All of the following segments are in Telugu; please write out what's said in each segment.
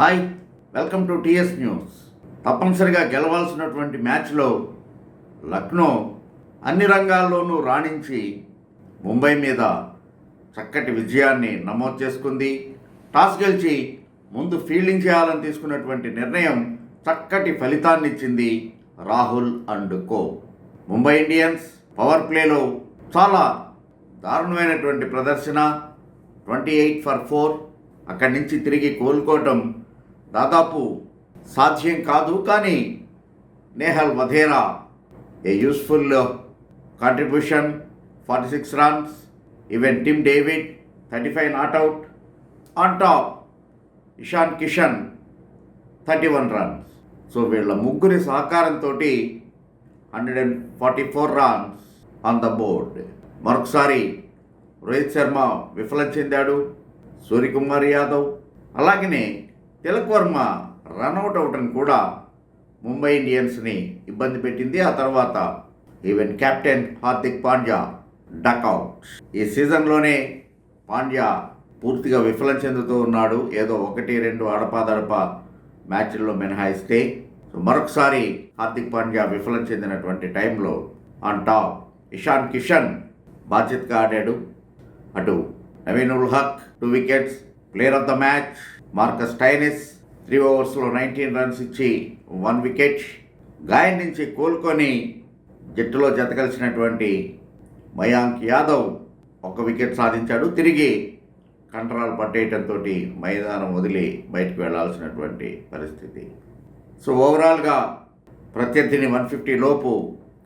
Hi welcome to TS news. తప్పనిసరిగా గెలవాల్సినటువంటి మ్యాచ్లో లక్నో అన్ని రంగాల్లోనూ రాణించి ముంబై మీద చక్కటి విజయాన్ని నమోదు చేసుకుంది. టాస్ గెలిచి ముందు ఫీల్డింగ్ చేయాలని తీసుకున్నటువంటి నిర్ణయం చక్కటి ఫలితాన్ని ఇచ్చింది Rahul and co. Mumbai Indians power ప్లేలో చాలా దారుణమైనటువంటి ప్రదర్శన. Twenty eight for four. అక్కడి నుంచి తిరిగి కోలుకోవటం దాదాపు సాధ్యం కాదు కానీ Nehal Wadhera a useful contribution forty six runs even Tim David thirty five not out on top Ishan Kishan thirty one runs so వీళ్ళ ముగ్గురి సహకారంతో hundred and forty four runs on the board మరొకసారి రోహిత్ శర్మ విఫలం చెందాడు. సూర్యకుమార్ యాదవ్ అలాగనే తిలక్ వర్మ రన్అట్ అవటం కూడా ముంబై ఇండియన్స్ని ఇబ్బంది పెట్టింది. ఆ తర్వాత even captain Hardik Pandya duck out ఈ సీజన్లోనే పాండ్యా పూర్తిగా విఫలం చెందుతూ ఉన్నాడు. ఏదో ఒకటి రెండు అడపాదడప మ్యాచ్ల్లో మినహాయిస్తే. సో మరొకసారి హార్దిక్ పాండ్యా విఫలం చెందినటువంటి టైంలో ఆన్ టాప్ ఇషాన్ కిషన్ బాధ్యతగా ఆడాడు. అటు Naveen ul Haq two wickets player of the match Marcus Stoinis three ఓవర్స్లో nineteen runs ఇచ్చి వన్ వికెట్ గాయం నుంచి కోలుకొని జట్టులో జతకలిసినటువంటి మయాంక్ యాదవ్ ఒక వికెట్ సాధించాడు. తిరిగి కంటరాలు పట్టేయటంతో మైదానం వదిలి బయటకు వెళ్ళాల్సినటువంటి పరిస్థితి. సో ఓవరాల్గా ప్రత్యర్థిని వన్ ఫిఫ్టీ లోపు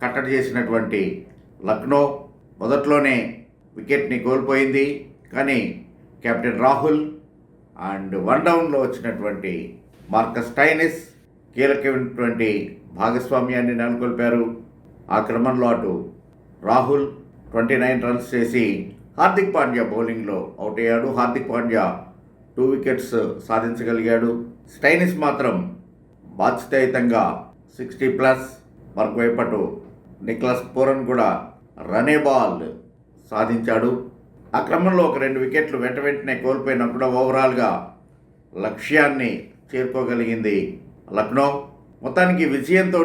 కట్టడి చేసినటువంటి లక్నో మొదట్లోనే వికెట్ని కోల్పోయింది. కానీ కెప్టెన్ రాహుల్ అండ్ వన్ డౌన్లో వచ్చినటువంటి మార్కస్ టైనిస్ కీలకమైనటువంటి భాగస్వామ్యాన్ని నెలకొల్పారు ఆ క్రమంలో అటు రాహుల్ ట్వంటీ నైన్ రన్స్ చేసి హార్దిక్ పాండ్యా బౌలింగ్లో అవుట్ అయ్యాడు. హార్దిక్ పాండ్యా టూ వికెట్స్ సాధించగలిగాడు. స్టైనిస్ మాత్రం బాధ్యతాయుతంగా సిక్స్టీ ప్లస్ మరొకవైపు అటు నిక్లస్ పూరన్ కూడా రనే బాల్ సాధించాడు. ఆ క్రమంలో ఒక రెండు వికెట్లు వెంట వెంటనే కోల్పోయినా కూడా ఓవరాల్గా లక్ష్యాన్ని చేరుకోగలిగింది లక్నో. మొత్తానికి విజయంతో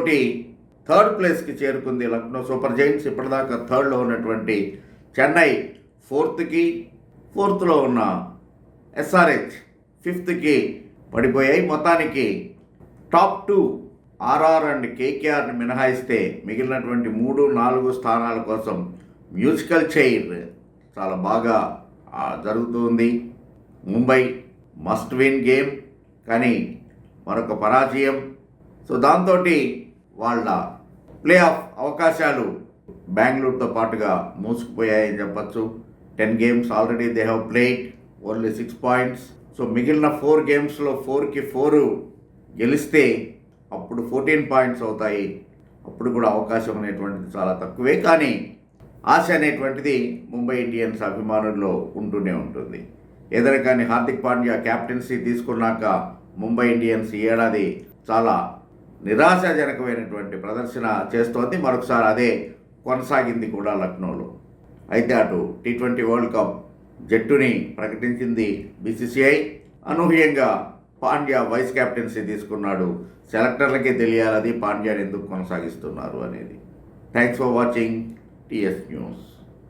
థర్డ్ ప్లేస్కి చేరుకుంది లక్నో సూపర్ జైంట్స్. ఇప్పటిదాకా థర్డ్లో ఉన్నటువంటి చెన్నై ఫోర్త్కి ఫోర్త్లో ఉన్న ఎస్ఆర్హెచ్ ఫిఫ్త్కి పడిపోయాయి. మొత్తానికి టాప్ టూ ఆర్ఆర్ అండ్ కేకేఆర్ని మినహాయిస్తే మిగిలినటువంటి మూడు నాలుగు స్థానాల కోసం మ్యూజికల్ చైర్ చాలా బాగా జరుగుతుంది. ముంబై మస్ట్ విన్ గేమ్ కానీ మరొక పరాజయం. సో దాంతో వాళ్ళ ప్లే ఆఫ్ అవకాశాలు బెంగళూరుతో పాటుగా మూసుకుపోయాయని చెప్పచ్చు. Ten games already they have played only six points so మిగిలిన ఫోర్ గేమ్స్లో ఫోర్కి ఫోరు గెలిస్తే అప్పుడు ఫోర్టీన్ పాయింట్స్ అవుతాయి. అప్పుడు కూడా అవకాశం అనేటువంటిది చాలా తక్కువే కానీ ఆశ అనేటువంటిది ముంబై ఇండియన్స్ అభిమానుల్లో ఉంటూనే ఉంటుంది. ఏదైనా కానీ హార్దిక్ పాండ్యా క్యాప్టెన్సీ తీసుకున్నాక ముంబై ఇండియన్స్ ఈ ఏడాది చాలా నిరాశాజనకమైనటువంటి ప్రదర్శన చేస్తోంది. మరొకసారి అదే కొనసాగింది కూడా లక్నోలో. అయితే అటు టీ ట్వంటీ వరల్డ్ కప్ జట్టుని ప్రకటించింది బీసీసీఐ. అనూహ్యంగా పాండ్యా వైస్ కెప్టెన్సీ తీసుకున్నాడు. సెలెక్టర్లకే తెలియాలది పాండ్యాని ఎందుకు కొనసాగిస్తున్నారు అనేది. Thanks for watching TS news